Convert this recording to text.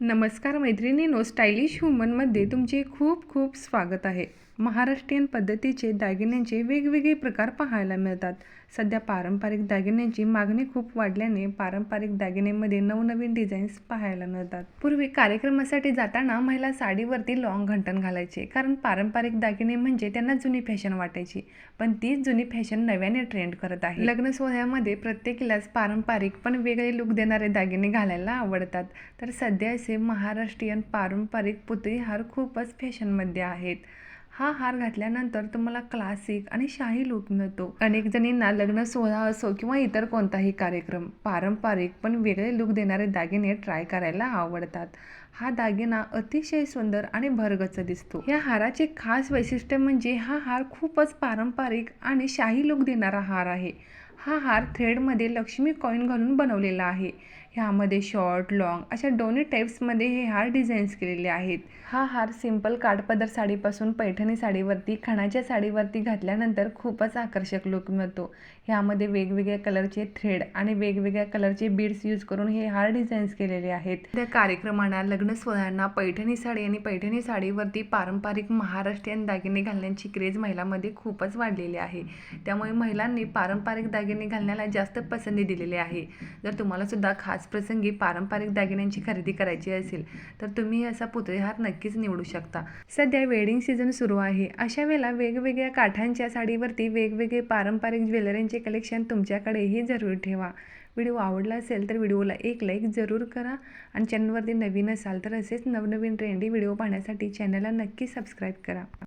नमस्कार मैत्रिणीनो स्टायलिश ह्युमनमध्ये तुमचे खूप खूप स्वागत आहे. महाराष्ट्रीयन पद्धतीचे दागिन्यांचे वेगवेगळे प्रकार पाहायला मिळतात. सध्या पारंपरिक दागिन्यांची मागणी खूप वाढल्याने पारंपरिक दागिन्यांमध्ये नवनवीन डिझाईन्स पाहायला मिळतात. पूर्वी कार्यक्रमासाठी जाताना महिला साडीवरती लॉंग घंटण घालायचे कारण पारंपरिक दागिने म्हणजे त्यांना जुनी फॅशन वाटायची. पण तीच जुनी फॅशन नव्याने ट्रेंड करत आहे. लग्न सोहळ्यामध्ये प्रत्येकीलाच पारंपरिक पण वेगळे लुक देणारे दागिने घालायला आवडतात. तर सध्या असे महाराष्ट्रीयन पारंपरिक पुतळी हार खूपच फॅशनमध्ये आहेत. हा हार घातल्यानंतर तुम्हाला क्लासिक आणि शाही लुक मिळतो. अनेक जणींना लग्न सोहळा असो किंवा इतर कोणताही कार्यक्रम पारंपरिक पण वेगळे लुक देणारे दागिने ट्राय करायला आवडतात. हा दागिना अतिशय सुंदर आणि भरगच दिसतो. या हाराचे खास वैशिष्ट्य म्हणजे हा हार खूपच पारंपरिक आणि शाही लुक देणारा हार आहे. हा हार थ्रेडमध्ये लक्ष्मी कॉईन घालून बनवलेला आहे. ह्यामध्ये शॉर्ट लॉंग अशा दोन्ही टाईप्समध्ये हे हार डिझाईन्स केलेले आहेत. हा हार सिंपल काठपदर साडीपासून पैठणी साडीवरती खणाच्या साडीवरती घातल्यानंतर खूपच आकर्षक लुक मिळतो. ह्यामध्ये वेगवेगळ्या कलरचे थ्रेड आणि वेगवेगळ्या कलरचे बीड्स यूज करून हे हार डिझाईन्स केलेले आहेत. त्या कार्यक्रमांना लग्न सोहळ्यांना पैठणी साडी आणि पैठणी साडीवरती पारंपरिक महाराष्ट्रीयन दागिने घालण्याची क्रेज महिलांमध्ये खूपच वाढलेली आहे. त्यामुळे महिलांनी पारंपरिक दागिने घालण्याला जास्त पसंती दिलेली आहे. जर तुम्हाला सुद्धा खास प्रसंगी पारंपरिक दागिन्यांची खरेदी करायची असेल तर तुम्ही असा पुतळेहार नक्कीच निवडू शकता. सध्या वेडिंग सीझन सुरू आहे. अशा वेळेला वेगवेगळ्या काठांच्या साडीवरती वेगवेगळे पारंपरिक ज्वेलरींचे कलेक्शन तुमच्याकडेही जरूर ठेवा. व्हिडिओ आवडला असेल तर व्हिडिओला एक लाईक जरूर करा आणि चॅनलवरती नवीन असाल तर असेच नवनवीन ट्रेंडी व्हिडिओ पाहण्यासाठी चॅनलला नक्की सबस्क्राईब करा.